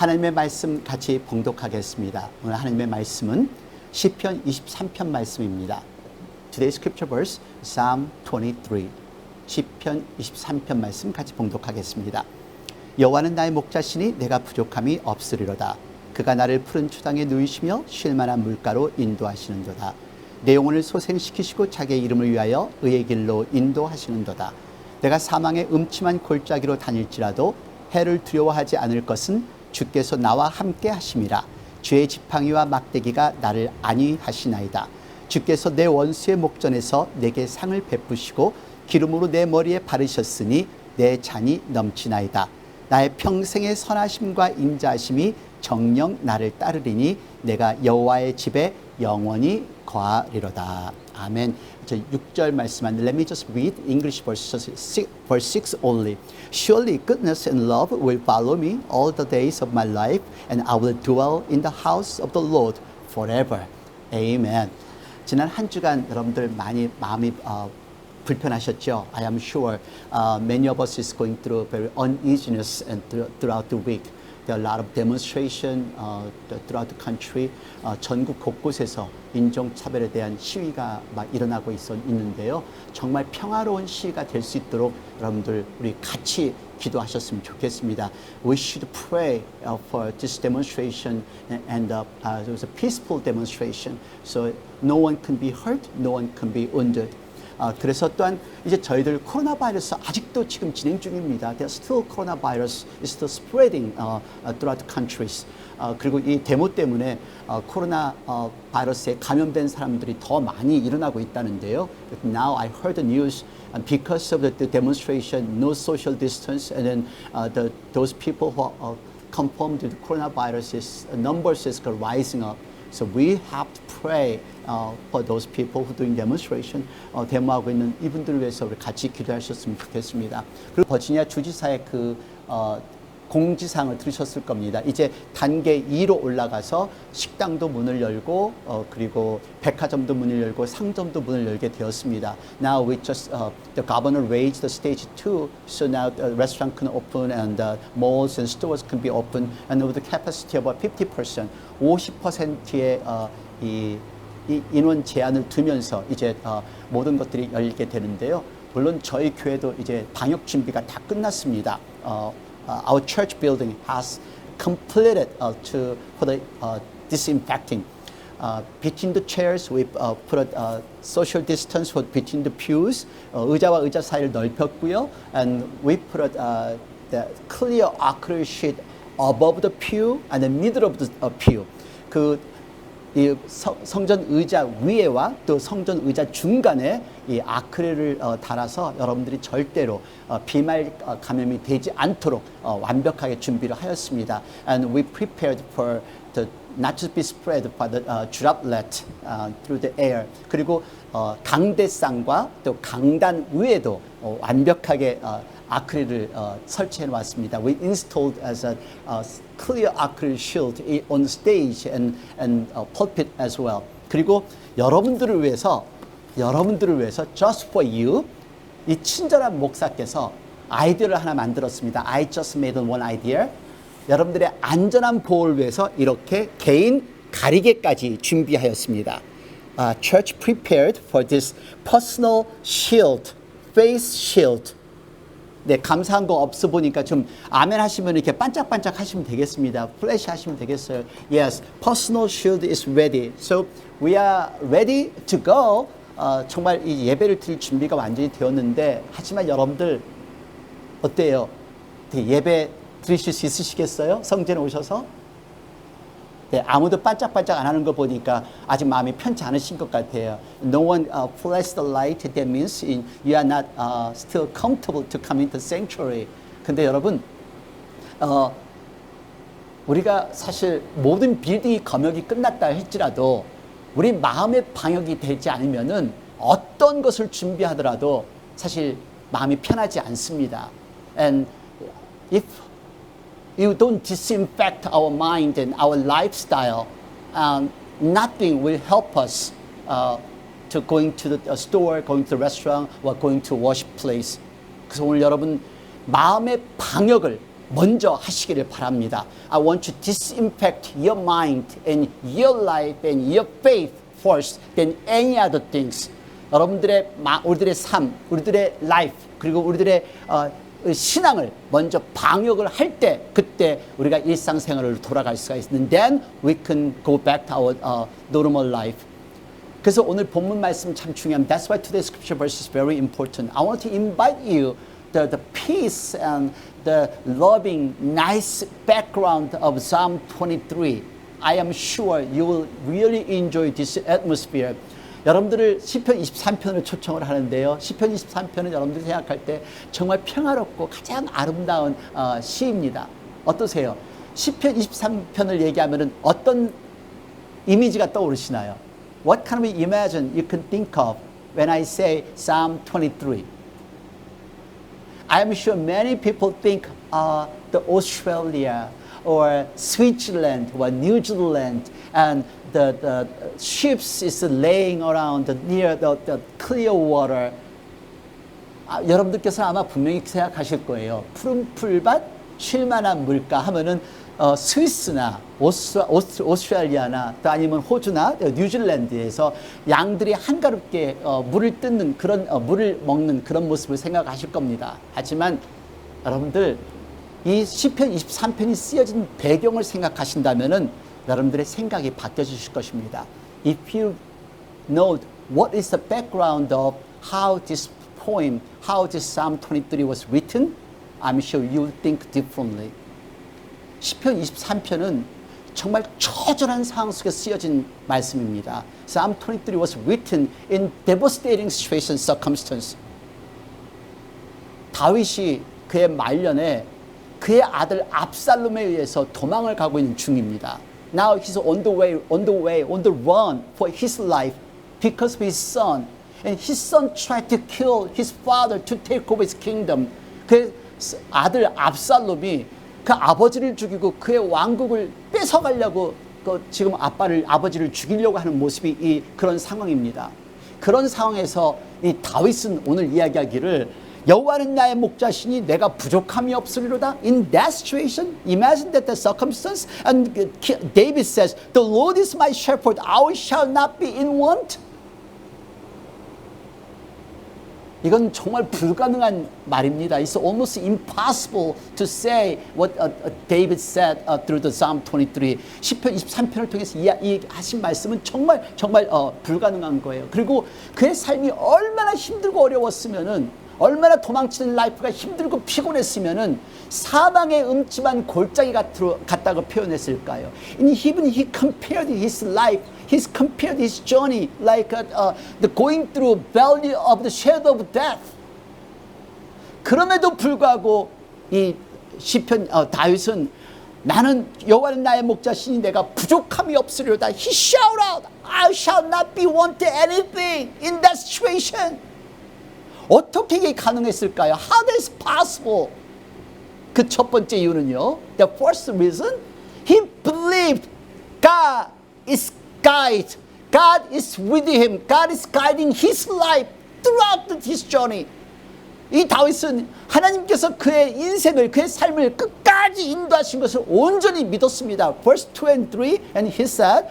하나님의 말씀 같이 봉독하겠습니다. 오늘 하나님의 말씀은 시편 23편 말씀입니다. Today's scripture verse Psalm 23. 시편 23편 말씀 같이 봉독하겠습니다. 여호와는 나의 목자시니 내가 부족함이 없으리로다. 그가 나를 푸른 추당에 누이시며 쉴 만한 물가로 인도하시는도다. 내 영혼을 소생시키시고 자기의 이름을 위하여 의의 길로 인도하시는도다. 내가 사망의 음침한 골짜기로 다닐지라도 해를 두려워하지 않을 것은 주께서 나와 함께 하심이라. 주의 지팡이와 막대기가 나를 안위하시나이다. 주께서 내 원수의 목전에서 내게 상을 베푸시고 기름으로 내 머리에 바르셨으니 내 잔이 넘치나이다. 나의 평생의 선하심과 인자하심이 정령 나를 따르리니 내가 여호와의 집에 영원히 거하리로다. 아멘. 저 6절 말씀한 Let me just read English verse 6, verse 6 only. Surely goodness and love will follow me all the days of my life and I will dwell in the house of the Lord forever. Amen. 지난 한 주간 여러분들 많이 마음이 어, 불편하셨죠? I am sure uh, many of us is going through very uneasiness and throughout the week. There are a lot of demonstration uh, throughout the country. 어, 전국 곳곳에서 인종차별에 대한 시위가 막 일어나고 있어, 있는데요. 정말 평화로운 시위가 될 수 있도록 여러분들 우리 같이 기도하셨으면 좋겠습니다. We should pray uh, for this demonstration and, uh, uh, it was a peaceful demonstration. So no one can be hurt, no one can be wounded. 아, 그래서 또한 이제 저희들 코로나 바이러스 아직도 지금 진행 중입니다. There's still coronavirus is still spreading uh, uh, throughout countries. 어, 그리고 이 데모 때문에 어, 코로나 어, 바이러스에 감염된 사람들이 더 많이 일어나고 있다는데요. Now I heard the news and because of the, the demonstration, no social distance, and then uh, the, those people who are uh, confirmed with coronavirus is, numbers is rising up. So we have to pray uh, for those people who doing demonstration, 어, 데모하고 있는 이분들을 위해서 우리 같이 기도하셨으면 좋겠습니다. 그리고 버지니아 주지사의 그 어, 공지사항을 들으셨을 겁니다. 이제 단계 2로 올라가서 식당도 문을 열고 어, 그리고 백화점도 문을 열고 상점도 문을 열게 되었습니다. Now we just uh, the governor raised the stage 2, so now the restaurant can open and uh, malls and stores can be open and with the capacity of about 50%, 50%의 어, 이, 이 인원 제한을 두면서 이제 어, 모든 것들이 열리게 되는데요. 물론 저희 교회도 이제 방역 준비가 다 끝났습니다. 어, uh, our church building has completed uh, to for the uh, disinfecting. Uh, between the chairs, we uh, put a uh, social distance for between the pews. 어, 의자와 의자 사이를 넓혔고요, and we put a, uh, the clear acrylic sheet above the pew and the middle of the uh, pew. 그 이 성전 의자 위에와 또 성전 의자 중간에 이 아크릴을 어, 달아서 여러분들이 절대로 어, 비말 어, 감염이 되지 않도록 어, 완벽하게 준비를 하였습니다. And we prepared for not to be spread by the uh, droplet uh, through the air. 그리고 어, 강대상과 또 강단 위에도 어, 완벽하게 어, 아크릴을 어, 설치해 놨습니다. We installed as a uh, clear acrylic shield on stage and and uh, pulpit as well. 그리고 여러분들을 위해서 여러분들을 위해서 just for you 이 친절한 목사께서 아이디어를 하나 만들었습니다. I just made one idea. 여러분들의 안전한 보호를 위해서 이렇게 개인 가리개까지 준비하였습니다. Uh, church prepared for this personal shield, face shield. 네, 감사한 거 없어 보니까 좀 아멘 하시면 이렇게 반짝반짝 하시면 되겠습니다. 플래시 하시면 되겠어요. Yes, personal shield is ready. So we are ready to go. 어, 정말 이 예배를 드릴 준비가 완전히 되었는데 하지만 여러분들 어때요? 예배 드리실 수 있으시겠어요? 성전에 오셔서? 네, 아무도 반짝반짝 안 하는 거 보니까 아직 마음이 편치 않으신 것 같아요. No one uh, flashed the light. That means you are not uh, still comfortable to come into sanctuary. 근데 여러분, 어, 우리가 사실 모든 빌딩이 검역이 끝났다 할지라도 우리 마음의 방역이 되지 않으면은 어떤 것을 준비하더라도 사실 마음이 편하지 않습니다. And if you don't disinfect our mind and our lifestyle, um, nothing will help us uh, to going to the store, going to the restaurant, or going to worship place. 그래서 오늘 여러분 마음의 방역을 먼저 하시기를 바랍니다. I want to disinfect your mind and your life and your faith first than any other things. 여러분들의 마, 우리들의 삶, 우리들의 life 그리고 우리들의 어, 신앙을 먼저 방역을 할 때 그때 우리가 일상생활을 돌아갈 수가 있는 then we can go back to our uh, normal life. 그래서 오늘 본문 말씀 참 중요합니다. That's why today's scripture verse is very important. I want to invite you the, the peace and the loving, nice background of Psalm 23. I am sure you will really enjoy this atmosphere. 여러분들을 시편 23편을 초청을 하는데요. 시편 23편은 여러분들이 생각할 때 정말 평화롭고 가장 아름다운 어, 시입니다. 어떠세요? 시편 23편을 얘기하면은 어떤 이미지가 떠오르시나요? What kind of imagine you can think of when I say Psalm 23? I'm sure many people think uh, the Australia or Switzerland or New Zealand and the, the ships is laying around near the, the clear water. 아, 여러분들께서 아마 분명히 생각하실 거예요. 푸른 풀밭, 쉴만한 물가 하면은 어, 스위스나 오스트라, 오스트, 오스트레일리아나 또 아니면 호주나 뉴질랜드에서 양들이 한가롭게 어, 물을 뜯는 그런 어, 물을 먹는 그런 모습을 생각하실 겁니다. 하지만 여러분들 이 시편 23편이 쓰여진 배경을 생각하신다면은 여러분들의 생각이 바뀌어 주실 것입니다. If you know what is the background of how this poem, how this Psalm 23 was written, I'm sure you will think differently. 시편 23편은 정말 처절한 상황 속에 쓰여진 말씀입니다. Psalm 23 was written in devastating situation circumstance. 다윗이 그의 말년에 그의 아들 압살롬에 의해서 도망을 가고 있는 중입니다. Now he's on the way, on the way, on the run for his life because of his son. And his son tried to kill his father to take over his kingdom. 그 아들 압살롬이 그 아버지를 죽이고 그의 왕국을 뺏어가려고 그 지금 아빠를 아버지를 죽이려고 하는 모습이 이 그런 상황입니다. 그런 상황에서 이 다윗은 오늘 이야기하기를 여호와는 나의 목자시니 내가 부족함이 없으리로다. In that situation, imagine that the circumstance, and David says, "The Lord is my shepherd; I shall not be in want." 이건 정말 불가능한 말입니다. It's almost impossible to say what uh, uh, David said uh, through the Psalm 23. 시편 23편을 통해서 이, 이 하신 말씀은 정말 정말 어, 불가능한 거예요. 그리고 그의 삶이 얼마나 힘들고 어려웠으면은 얼마나 도망치는 라이프가 힘들고 피곤했으면은 사망의 음침한 골짜기 같다고 표현했을까요? And even he compared his life, he's compared his journey like uh, uh, the going through valley of the shadow of death. 그럼에도 불구하고 이 시편 어, 다윗은 나는 여호와는 나의 목자시니 내가 부족함이 없으리로다. He shout out, I shall not be wanted anything in that situation. 어떻게 이게 가능했을까요? How is possible? 그 첫 번째 이유는요. The first reason, he believed God is guide. God is with him. God is guiding his life throughout his journey. 이 다윗은 하나님께서 그의 인생을 그의 삶을 끝까지 인도하신 것을 온전히 믿었습니다. Verse 2 and 3 and he said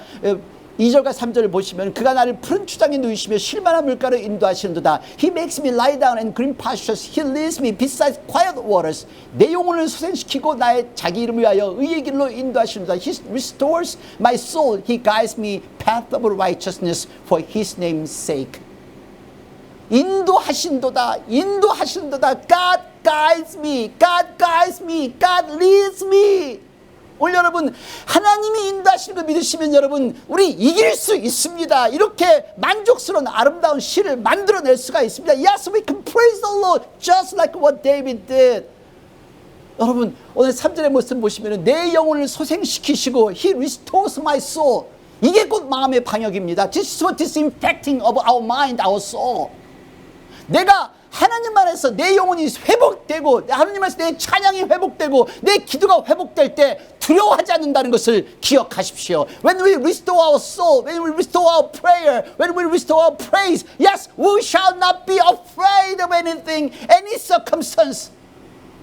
2절과 3절을 보시면 그가 나를 푸른 추장에 누이시며 쉴만한 물가로 인도하시는도다. He makes me lie down in green pastures. He leads me beside quiet waters. 내 영혼을 소생시키고 나의 자기 이름을 위하여 의의 길로 인도하시는도다. He restores my soul. He guides me path of righteousness for His name's sake. 인도하신도다. 인도하신도다. God guides me. God guides me. God leads me. 오늘 여러분 하나님이 인도하시는 걸 믿으시면 여러분 우리 이길 수 있습니다. 이렇게 만족스러운 아름다운 시를 만들어낼 수가 있습니다. Yes, we can praise the Lord just like what David did. 여러분 오늘 3절의 모습 보시면 내 영혼을 소생시키시고 He restores my soul. 이게 곧 마음의 방역입니다. This is what disinfecting of our mind, our soul. 내가 하나님 안에서 내 영혼이 회복되고 하나님 안에서 내 찬양이 회복되고 내 기도가 회복될 때 두려워하지 않는다는 것을 기억하십시오. When we restore our soul, when we restore our prayer, when we restore our praise, yes, we shall not be afraid of anything, any circumstance.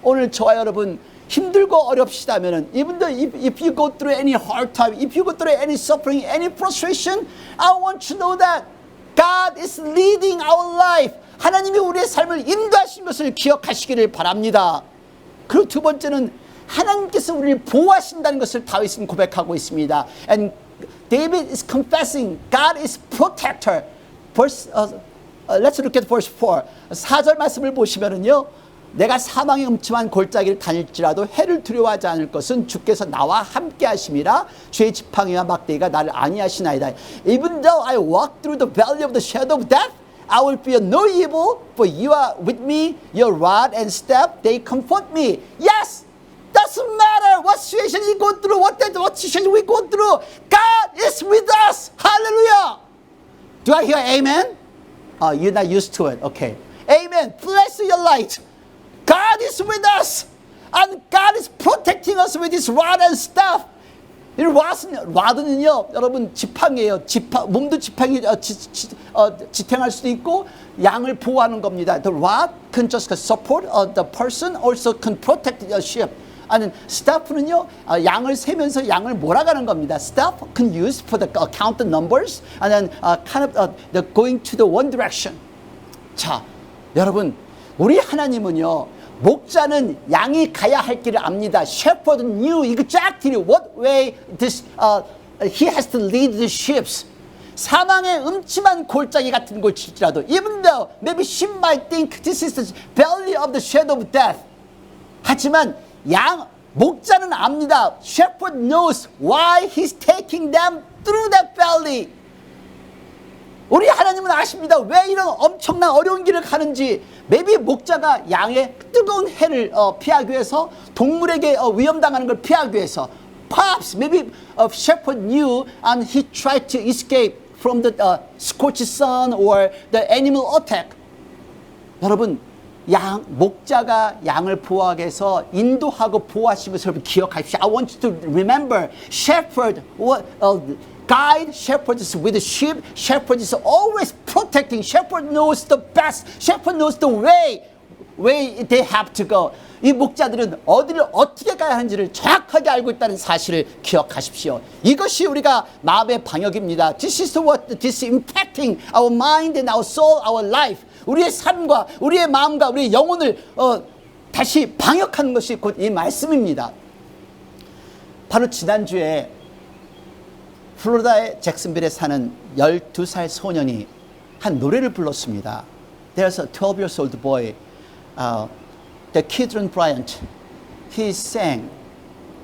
오늘 저와 여러분 힘들고 어렵시다면은 though if, if you go through any hard time, if you go through any suffering, any frustration, I want you to know that God is leading our life. 하나님이 우리의 삶을 인도하신 것을 기억하시기를 바랍니다. 그리고 두 번째는 하나님께서 우리를 보호하신다는 것을 다윗은 고백하고 있습니다. And David is confessing God is protector. Verse, uh, uh, let's look at verse 4. 4절 말씀을 보시면은요. 내가 사망의 음침한 골짜기를 다닐지라도 해를 두려워하지 않을 것은 주께서 나와 함께 하심이라 주의 지팡이와 막대기가 나를 안위하시나이다. Even though I walk through the valley of the shadow of death, I will fear no evil, for you are with me, your rod and staff, they comfort me. Yes! Doesn't matter what situation you go through, what, that, what situation we go through. God is with us. Hallelujah. Do I hear amen? Oh, you're not used to it. Okay. Amen. Bless your light. God is with us. And God is protecting us with his rod and staff. 이 왓은, 왓은요, 여러분, 지팡이에요. 지팡, 몸도 지팡이, 어, 지, 지, 어, 지탱할 수도 있고, 양을 보호하는 겁니다. The rod can just support uh, the person, also can protect the sheep. 아니, staff는요, 어, 양을 세면서 양을 몰아가는 겁니다. Staff can use for the uh, count the numbers, and then uh, kind of uh, the going to the one direction. 자, 여러분, 우리 하나님은요, 목자는 양이 가야 할 길을 압니다. Shepherd knew exactly what way this, uh, he has to lead the sheep. 사망의 음침한 골짜기 같은 곳일지라도, even though maybe she might think this is the valley of the shadow of death. 하지만 양 목자는 압니다. Shepherd knows why he's taking them through that valley. 우리 하나님은 아십니다. 왜 이런 엄청난 어려운 길을 가는지. maybe 목자가 양의 뜨거운 해를 어, 피하기 위해서 동물에게 어, 위험당하는 걸 피하기 위해서 perhaps maybe a shepherd knew and he tried to escape from the uh, scorched sun or the animal attack. 여러분 양 목자가 양을 보호하기 위해서 인도하고 보호하신 것을 기억하십시오. I want you to remember shepherd what uh, guide shepherd is with sheep shepherd is always protecting shepherd knows the best shepherd knows the way way they have to go 이 목자들은 어디를 어떻게 가야 하는지를 정확하게 알고 있다는 사실을 기억하십시오. 이것이 우리가 마음의 방역입니다. This is what this is impacting our mind and our soul, our life. 우리의 삶과 우리의 마음과 우리의 영혼을 어, 다시 방역하는 것이 곧 이 말씀입니다. 바로 지난주에 플로리다의 잭슨빌에 사는 12살 소년이 한 노래를 불렀습니다. There's a 12 years old boy, uh, the Kidron Bryant. He sang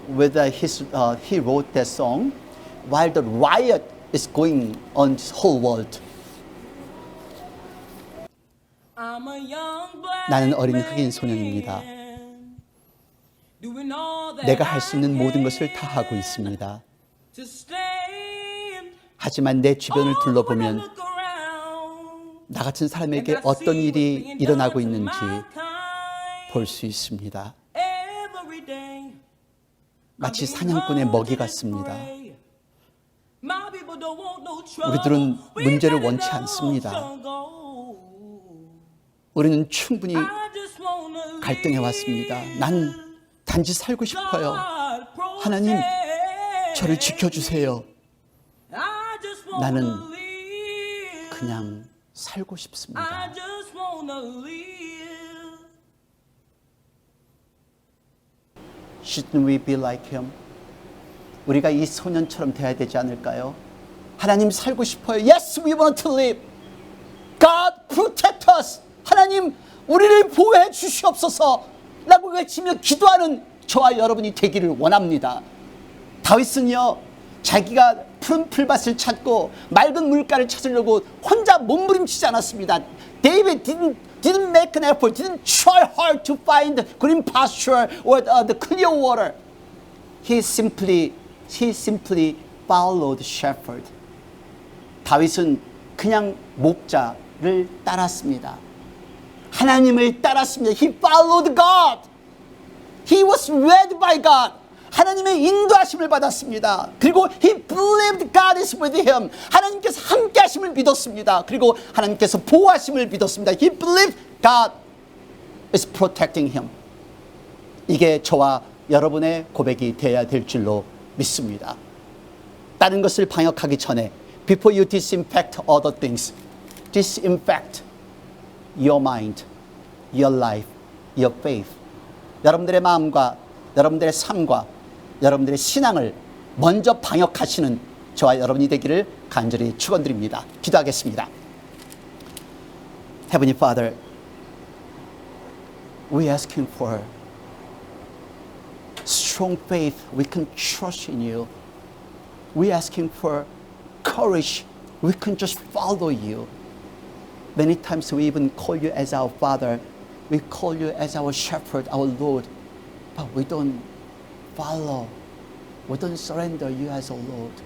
with uh, his, uh, he wrote that song while the riot is going on this whole world. I'm a young black 나는 어린 흑인 소년입니다. 내가 할 수 있는 모든 것을 다 하고 있습니다. 하지만 내 주변을 Oh, 둘러보면 나 같은 사람에게 어떤 일이 일어나고 있는지 볼 수 있습니다. 마치 사냥꾼의 먹이 같습니다. 우리들은 문제를 원치 않습니다. 우리는 충분히 갈등해 왔습니다. 난 단지 살고 싶어요. 하나님. 저를 지켜주세요. 나는. 그냥 살고 싶습니다. Shouldn't we be like him? 우리가 이 소년처럼 돼야 되지 않을까요? 하나님 살고 싶어요. Yes, we want to live. God protect us. 하나님 우리를 보호해 주시옵소서. 라고 외치며 기도하는 저와 여러분이 되기를 원합니다. 다윗은요 자기가 푸른 풀밭을 찾고 맑은 물가를 찾으려고 혼자 몸부림치지 않았습니다. David didn't didn't make an effort, didn't try hard to find green pasture or uh, the clear water. He simply he simply followed shepherd. 다윗은 그냥 목자를 따랐습니다. 하나님을 따랐습니다. He followed God. He was led by God. 하나님의 인도하심을 받았습니다. 그리고 he believed God is with him. 하나님께서 함께 하심을 믿었습니다. 그리고 하나님께서 보호하심을 믿었습니다. He believed God is protecting him. 이게 저와 여러분의 고백이 되어야 될 줄로 믿습니다. 다른 것을 방역하기 전에 before you disinfect other things, disinfect your mind, your life, your faith. 여러분들의 마음과 여러분들의 삶과 여러분들의 신앙을 먼저 방역하시는 저와 여러분이 되기를 간절히 축원드립니다. 기도하겠습니다. Heavenly Father, we asking for strong faith. We can trust in you. We asking for courage. We can just follow you. Many times we even call you as our Father. We call you as our Shepherd, our Lord. But we don't follow. Don't surrender you as a Lord.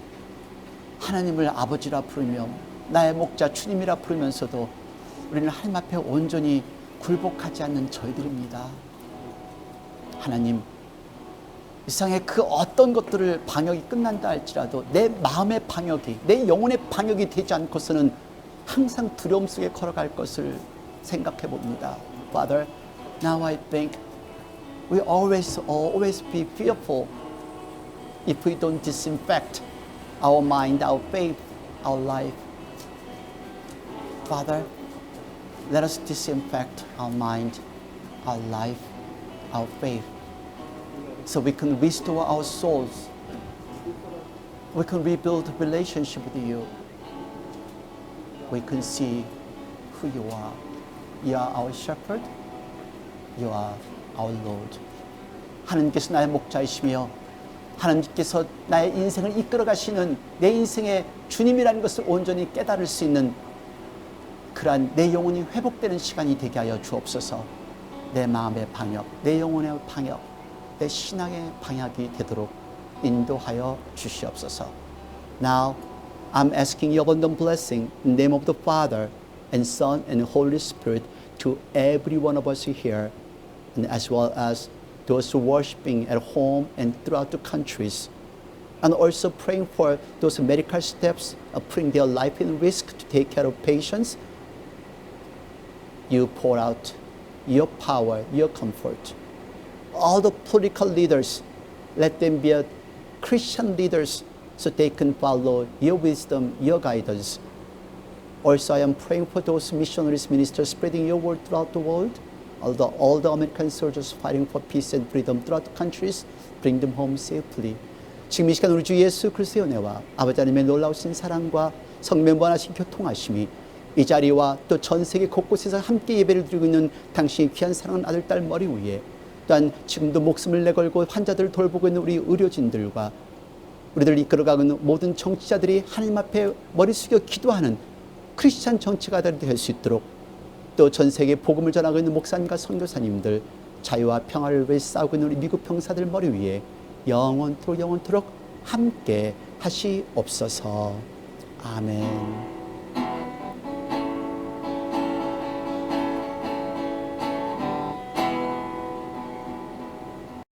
하나님을 아버지라 부르며 나의 목자 주님이라 부르면서도 우리는 하나님 앞에 온전히 굴복하지 않는 저희들입니다. 하나님, 이 세상의 그 어떤 것들을 방역이 끝난다 할지라도 내 마음의 방역이, 내 영혼의 방역이 되지 않고서는 항상 두려움 속에 걸어갈 것을 생각해 봅니다. Father, now I think we always always be fearful if we don't disinfect our mind, our faith, our life. Father, let us disinfect our mind, our life, our faith, so we can restore our souls. We can rebuild a relationship with you. We can see who you are. You are our shepherd. You are our Lord. 하나님께서 나의 목자이시며 하나님께서 나의 인생을 이끌어 가시는 내 인생의 주님이라는 것을 온전히 깨달을 수 있는 그러한 내 영혼이 회복되는 시간이 되게 하여 주옵소서. 내 마음의 방역, 내 영혼의 방역, 내 신앙의 방역이 되도록 인도하여 주시옵소서. Now I'm asking your abundant blessing in the name of the Father and Son and Holy Spirit to every one of us here and as well as those worshiping at home and throughout the countries. And also praying for those medical steps of putting their life in risk to take care of patients. You pour out your power, your comfort. All the political leaders, let them be Christian leaders so they can follow your wisdom, your guidance. Also, I am praying for those missionaries, ministers spreading your word throughout the world. The, all the American soldiers fighting for peace and freedom throughout the countries, bring them home safely. 지금 이 시간 우리 주 예수 그리스도의 은혜와 아버지 하나님의 놀라우신 사랑과 성면번하신 교통하심이 이 자리와 또 전 세계 곳곳에서 함께 예배를 드리고 있는 당신의 귀한 사랑하는 아들, 딸 머리 위에 또한 지금도 목숨을 내걸고 환자들을 돌보고 있는 우리 의료진들과 우리들을 이끌어가는 모든 정치자들이 하나님 앞에 머리 숙여 기도하는 크리스찬 정치가들이 될 수 있도록 또 전 세계 복음을 전하고 있는 목사님과 선교사님들 자유와 평화를 위해 싸우고 있는 우리 미국 병사들 머리 위에 영원토록 영원토록 함께 하시옵소서. 아멘.